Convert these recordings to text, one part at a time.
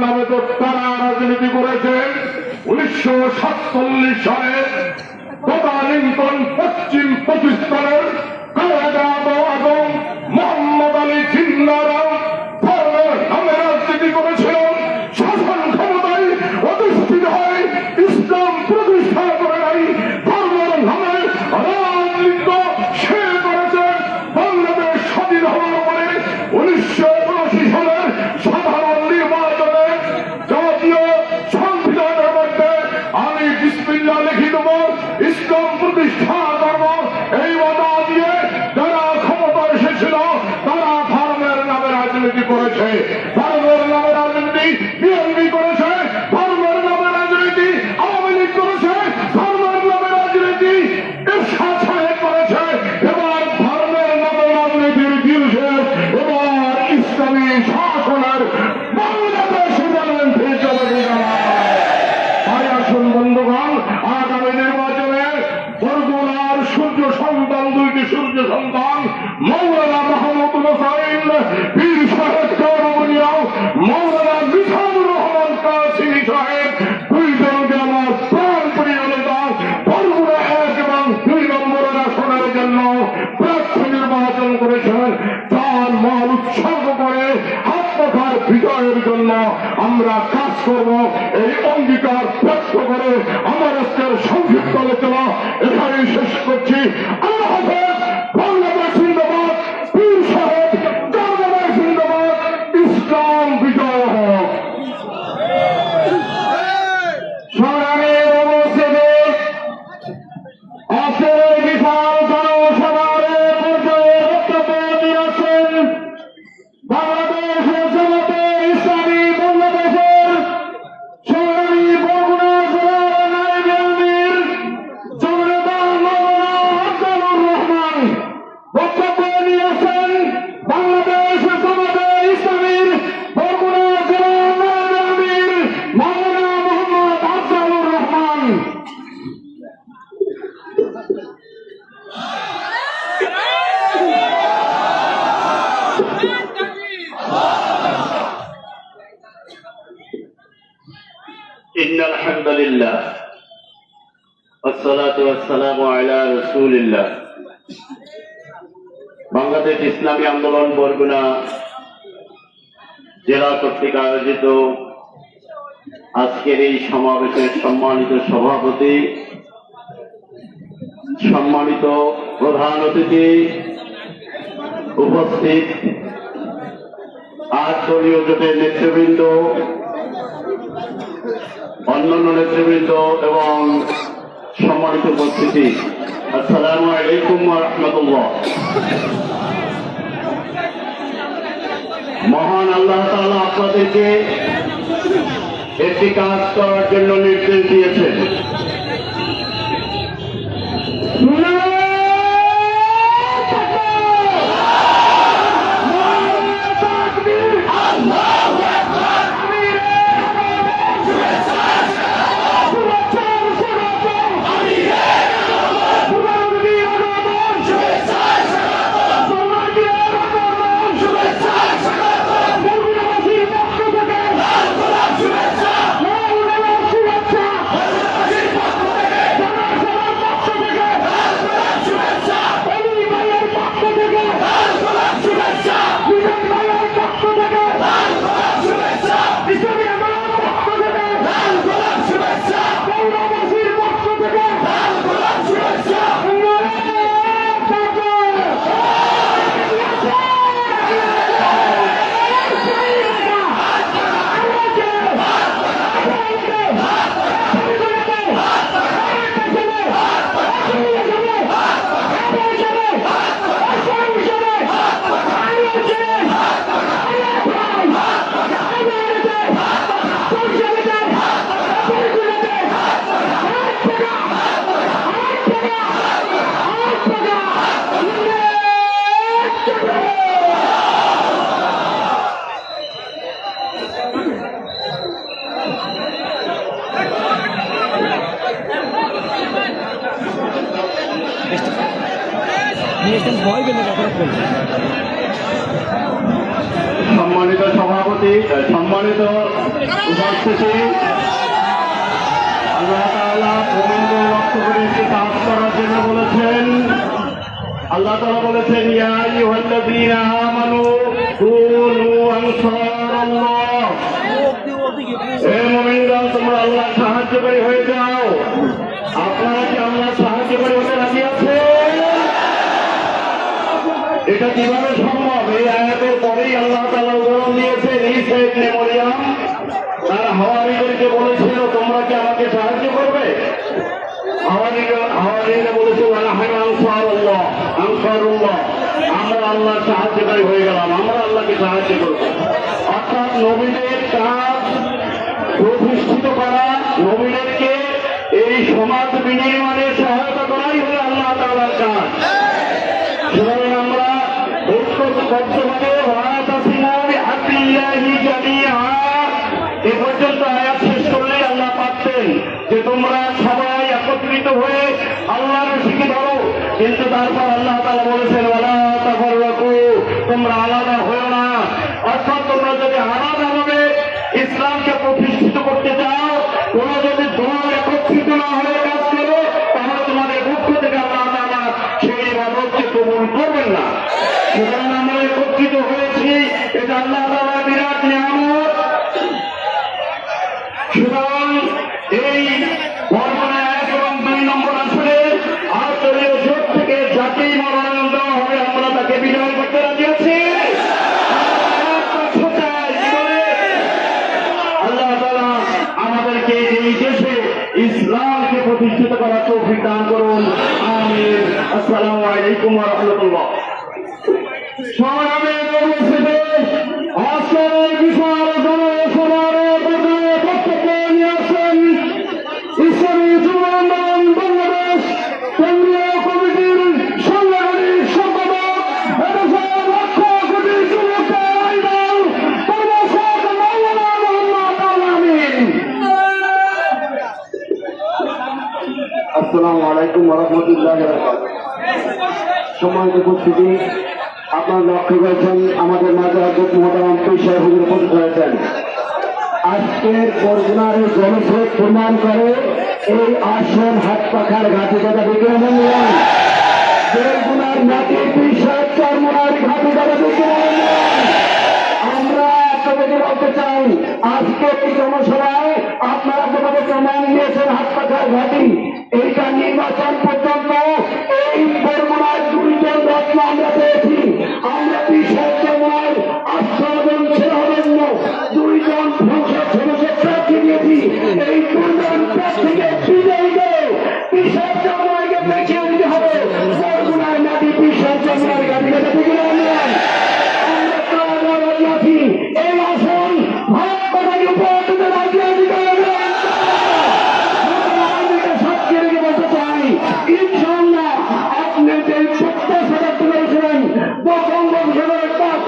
নামে তারা রাজনীতি করেছে উনিশশো সাতচল্লিশ সালে তদানীন্তন পশ্চিম পাকিস্তানের কানাডা এবং মোহাম্মদ আলী জিন্নারা রাজনীতি করব, এই অঙ্গীকার ব্যক্ত করে আমার আজকের সংক্ষিপ্ত আলোচনা এখানেই শেষ করছি। বিশাল জনসভার পর্যায়ে বক্তব্য দিয়েছেন। বাংলাদেশ ইসলামী আন্দোলন বরগুনা জেলা কর্তৃক আয়োজিত আজকের এই সমাবেশের সম্মানিত সভাপতি, সম্মানিত প্রধান অতিথি উপস্থিত আজ দলীয় জোটের নেতৃবৃন্দ, অন্যান্য নেতৃবৃন্দ এবং সম্মানিত উপস্থিতি। আসসালামু আলাইকুম রহমতুল্লাহ। মহান আল্লাহ তালা আপনাদেরকে একটি কাজ করার জন্য নির্দেশ দিয়েছেন। আল্লাহ তাআলা বলেছেন ইয়া আইয়ুহাল্লাযীনা আমানু কুনু আনসারাল্লাহ হে মুমিনগণ তোমরা আল্লাহর সাহায্যকারী হয়ে যাও আপনারা কি আল্লাহর সাহায্যকারী হতে রাজি আছেন এটা কীভাবে সম্ভব এই আয়াতের পরেই আল্লাহ তাআলা উদাহরণ দিয়েছেন ঈসা ইবনে মরিয়ম তার হাওয়ারিদেরকে বলেছিল তোমরা কি আমাকে সাহায্য করবে হাওয়ারিরা হাওয়ারিরা বলেছিল নাহনু আনসারুল্লাহ আনসারুল্লাহ আমরা আল্লাহর সাহায্যকারী হয়ে গেলাম আমরা আল্লাহকে সাহায্য করব অর্থাৎ নবীদের কাজ প্রতিষ্ঠিত করা নবীদেরকে এই সমাজ সহায়তা করাই হলো আল্লাহ আল্লাহ একত্রিত হয়ে আল্লাহর শিখে ধরো। কিন্তু আল্লাহ তাআলা বলেছেন, ওয়ালা তোমরা আলাদা হয়েও না। অর্থাৎ তোমরা যদি আলাদাভাবে ইসলামকে কবুল করবেন না। সুতরাং আমরা একত্রিত হয়েছি, এটা আল্লাহ তাআলার বিরাট নিয়ামত। সুতরাং এই আমাদেরকে ইসলামকে প্রতিষ্ঠিত করার তৌফিক দান আলাইকুম রহমতুল্লাহ সম্মানিত উপস্থিতি, আপনারা লক্ষ্য করেছেন, আমাদের মাঝে অধ্যক্ষ মহতারাম পেশায় হয়েছেন। আজকের বর্জনার জনস্রোত প্রমাণ করে এই আসন হাত পাখার ঘাটে কথা বিক্রম বেলগুনার মাটি পিসার আজকে এই জনসভায় আপনারা যেভাবে প্রমাণ নিয়েছেন হাত পাখার ঘাটি, এইটা নির্বাচন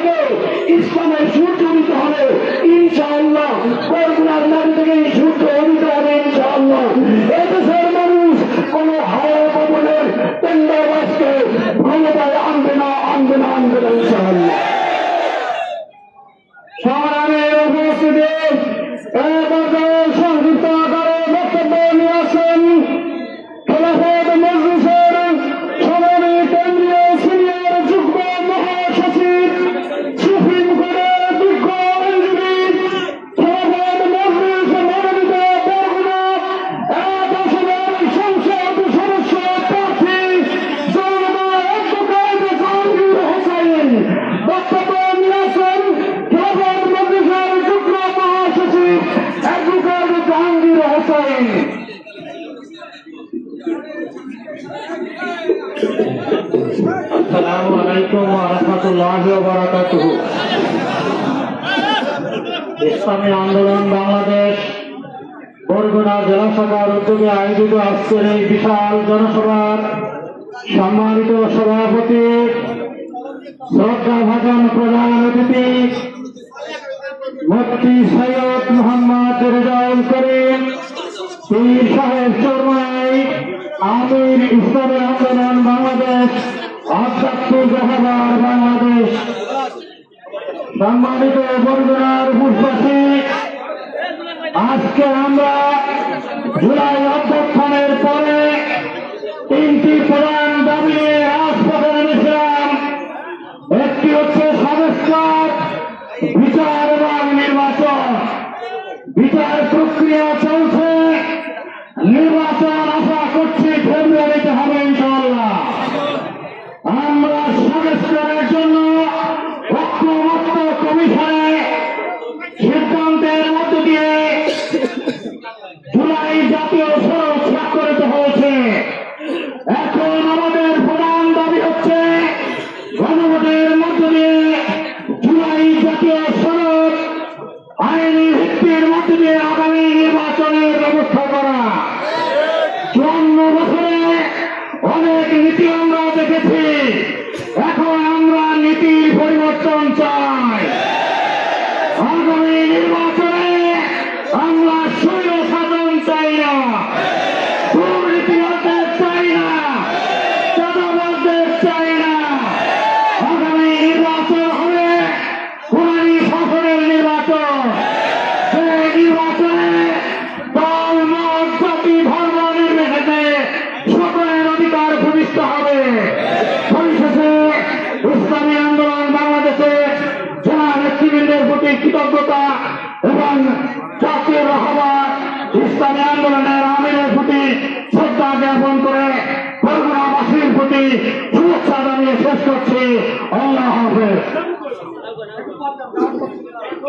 থেকে ইসলামের সূর্য উদিত হবে। ইনশাআল্লাহ ইসলামী আন্দোলন বাংলাদেশ। বরগুনা জেলা শাখার উদ্যোগে আয়োজিত আজকের এই বিশাল জনসভার সম্মানিত সভাপতি, শ্রদ্ধা ভাজন প্রধান অতিথি, মুফতি সৈয়দ মোহাম্মদ রেজাউল করিম, পীর সাহেব চরমাই আমির ইসলামী আন্দোলন বাংলাদেশ জাহাবার বাংলাদেশ। সম্মানিত বন্ধুরার পুষ্পাসী আজকে আমরা জুলাই অভ্যুত্থানের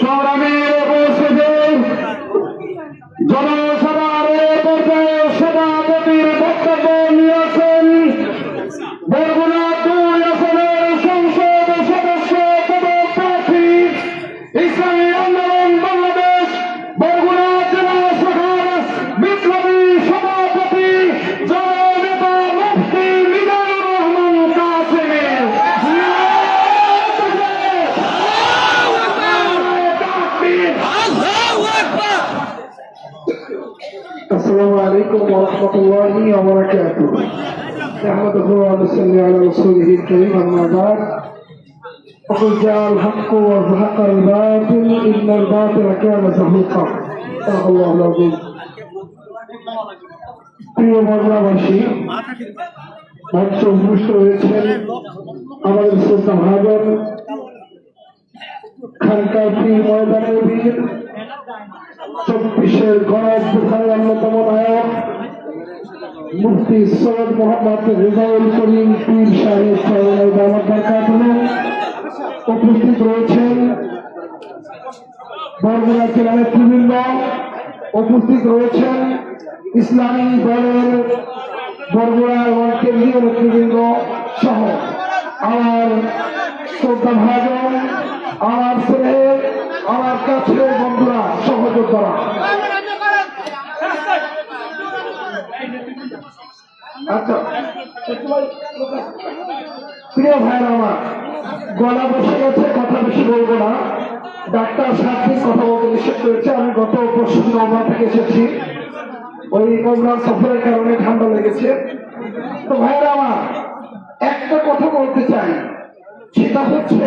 সংগ্রামের ورحمة الله وبركاته نحمده ونصلي على رسوله الكريم أما بعد فقل جاء الحق وزهق الباطل إن الباطل كان زهوقا صدق الله العظيم প্রিয় বাংলাবাসী মঞ্চ উপস্থিত রয়েছেন আমাদের শ্রদ্ধা ভাজন খানকাফি ময়দানের বীর চব্বিশের গণ অভ্যুত্থানের অন্যতম নায়ক মুফতি সৈয়দ মোহাম্মদ রেজাউল করিম পীর সাহেব দামাত কাটুনে উপস্থিত রয়েছেন বরগুনা জেলা নেতৃবৃন্দ উপস্থিত রয়েছেন ইসলামী দলের বরগুনা এবং কেন্দ্রীয় নেতৃবৃন্দ সহ। আমার শ্রদ্ধা ভাজন, আমার স্নেহের আমার কাছের বন্ধুরা, সহযোদ্ধারা। আচ্ছা। প্রিয় ভাইরা আমার, গলা বসে গেছে, কথা বেশি বলব না। ডাক্তার দিন কথা বলতে নিষেধ করেছে, আমি গত পরশু ওমরা থেকে এসেছি। ওই ওমরান সফরের কারণে ঠান্ডা লেগেছে। তো ভাইরা আমার, একটা কথা বলতে চাই। সেটা হচ্ছে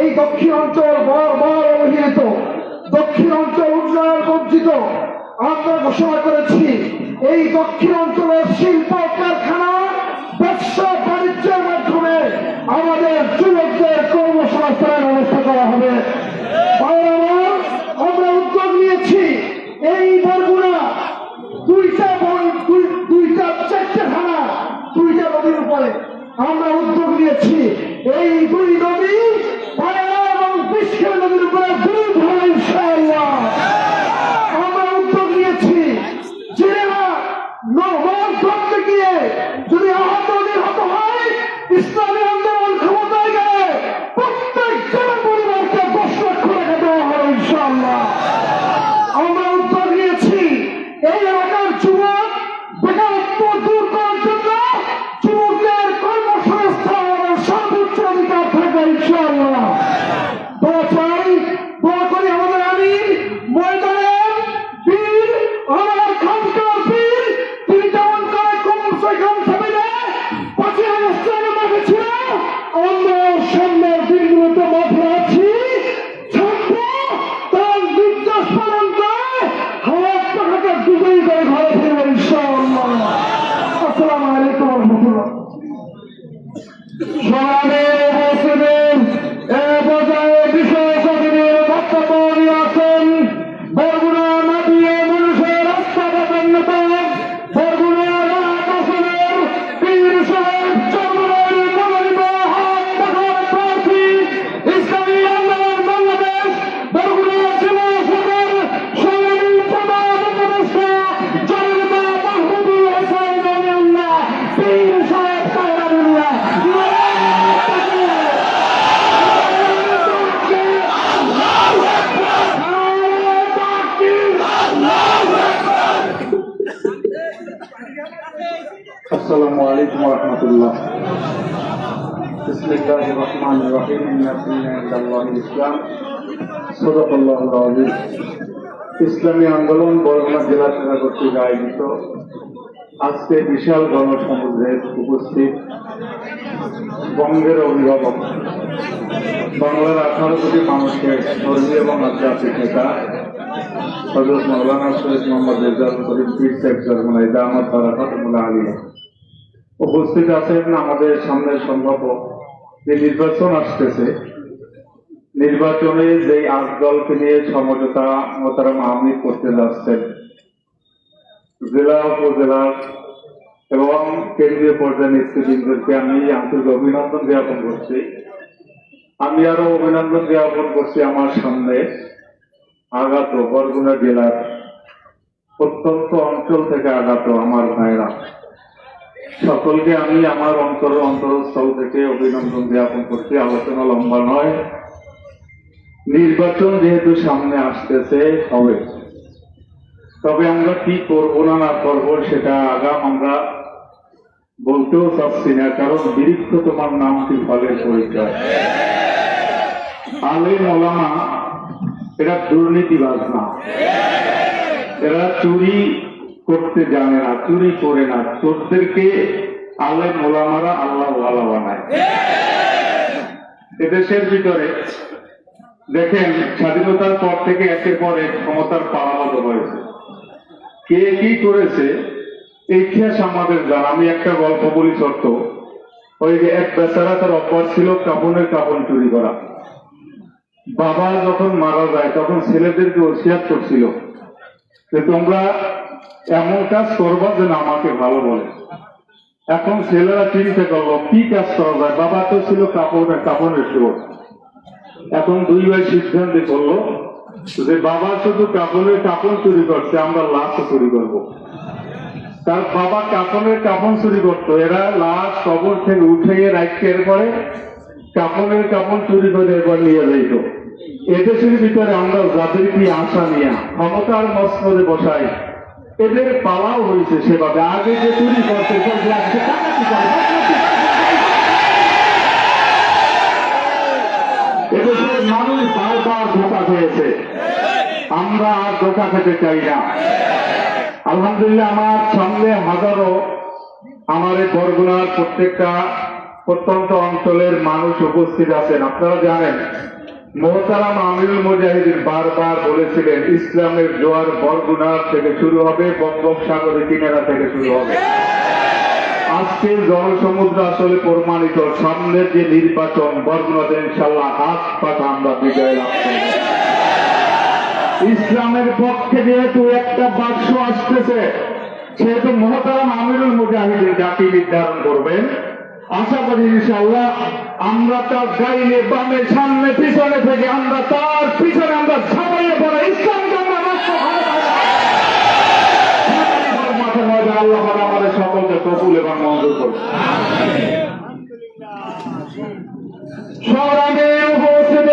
এই দক্ষিণ অঞ্চল বার অবহেলিত। দক্ষিণ অঞ্চল উন্নয়ন বঞ্চিত। আমরা ঘোষণা করেছি, এই দক্ষিণ অঞ্চলের শিল্প কারখানা ব্যবসা বাণিজ্যের মাধ্যমে আমাদের যুবকদের কর্মসংস্থানের ব্যবস্থা করা হবে। আমরা উদ্যোগ নিয়েছি, এই বরগুনা দুইটা দুইটা চারটে থানা, দুইটা নদীর উপরে। আমরা উদ্যোগ নিয়েছি, এই দুই নদী এবং বিষ্কের নদীর উপরে দুই হবে ইনশাআল্লাহ। আমরা গিয়ে যদি আহত নিহত হয় ইসলামী السلام عليكم ورحمة الله بسم الله الرحمن الرحيم إن الدين عند الله الإسلام صدق الله العظيم ইসলামী আন্দোলন বরগুনা জেলা শাখা কর্তৃক আয়োজিত আজকে বিশাল গণসমুদ্রের উপস্থিত বঙ্গের অভিভাবক বাংলার আঠারো কোটি মানুষের ধর্মীয় এবং আধ্যাত্মিক নেতা হজরত মৌলানা সৈয়দ মোহাম্মদ রেজাল করিম পীর সাহেব জরমালাই দামাত বারাকাতুল্লাহ আলিয়া উপস্থিত আছেন আমাদের সামনে সম্ভব যে নির্বাচন আসতেছে, নির্বাচনে যে আট দলকে নিয়ে সমঝোতা মোতারাম আমি করতে যাচ্ছেন জেলা উপজেলা এবং কেন্দ্রীয় পর্যায়ে নেতৃবৃন্দকে আমি আন্তরিক অভিনন্দন জ্ঞাপন করছি। আমি আরও অভিনন্দন জ্ঞাপন করছি আমার সামনে আগাত বরগুনা জেলার প্রত্যন্ত অঞ্চল থেকে আগত আমার ভাইরা সকলকে আমি আমার অন্তর অন্তরস্থল থেকে অভিনন্দন জ্ঞাপন করছি। আলোচনা লম্বা নয়। নির্বাচন যেহেতু সামনে আসতেছে, হবে। তবে আমরা কি করব না না করব সেটা আগাম আমরা বলতেও চাচ্ছি না, কারণ বিরিক্ষ তোমার নামটি ফলের পরিচয়। আলিম ওলামা এরা দুর্নীতিবাজ না। এরা চুরি করতে জানে না, চুরি করে না। চোরদেরকে আলেম ওলামারা আল্লাহ ওয়ালা বানায়। এদেশের ভিতরে দেখেন, স্বাধীনতার পর থেকে একের পর এক ক্ষমতার পালামত হয়েছে। কে কি করেছে? এই ইতিহাস আমাদের জানা। আমি একটা গল্প বলি ছোট্ট। ওই যে এক বেচারা তার অভ্যাস ছিল কাপনের কাপন চুরি করা। বাবা যখন মারা যায়, তখন ছেলেদেরকে ওসিয়াত করছিল। যে তোমরা এমন কাজ যেন আমাকে ভালো বলে। এখন ছেলেরা চিন্তা করল, কি কাজ করা যায়? বাবা তো ছিল কাপড়ের কাপড়ের চোর এখন দুই ভাই সিদ্ধান্ত করল যে বাবা শুধু কাপড়ের কাপড় চুরি করছে, আমরা লাশ চুরি করব। তার বাবা কাপড়ের কাপড় চুরি করতো। এরা লাশ কবর থেকে উঠে রাখতে এরপরে কাপড়ের কাপড় চুরি করে এরপর নিয়ে যাইত। এদেশের ভিতরে আমরা যাদের কি আশা নিয়ে, ক্ষমতার মস্তদে বসাই এদের পালাও হয়েছে সেভাবে। আগে যে চুরি করতে যে আজকে ডাকাতি করে, এদেশের মানুষ বারবার ধোকা খেয়েছে। আমরা আর ধোকা খেতে চাই না। আলহামদুলিল্লাহ আমার সঙ্গে হাজারো আমার এই বরগুনার প্রত্যেকটা প্রত্যন্ত অঞ্চলের মানুষ উপস্থিত আছেন। আপনারা জানেন মোহতারাম আমিরুল মুজাহিদিন বারবার বলেছিলেন, ইসলামের জোয়ার বরগুনার থেকে শুরু হবে, বঙ্গোপসাগরের কিনারা থেকে শুরু হবে। আজকের জনসমুদ্র আসলে প্রমাণিত, সামনের যে নির্বাচন বরগুনাতে ইনশাল্লাহ হাত পাঠা আমরা বিজয় লাভ ইসলামের পক্ষে যেহেতু একটা বাক্স আসতেছে, সেহেতু মহতারাম আমিরুল মুজাহিদিন জাতি নির্ধারণ করবেন আশা করি ইনশাল্লাহ আমরা তার গাইলে বামে সামনে পিছনে থেকে আমরা তার পিছনে আমরা সবাই পড়ে ইসলাম সকলকে কবুল এবং মঞ্জুর করবে সংগ্রামে উপস্থিত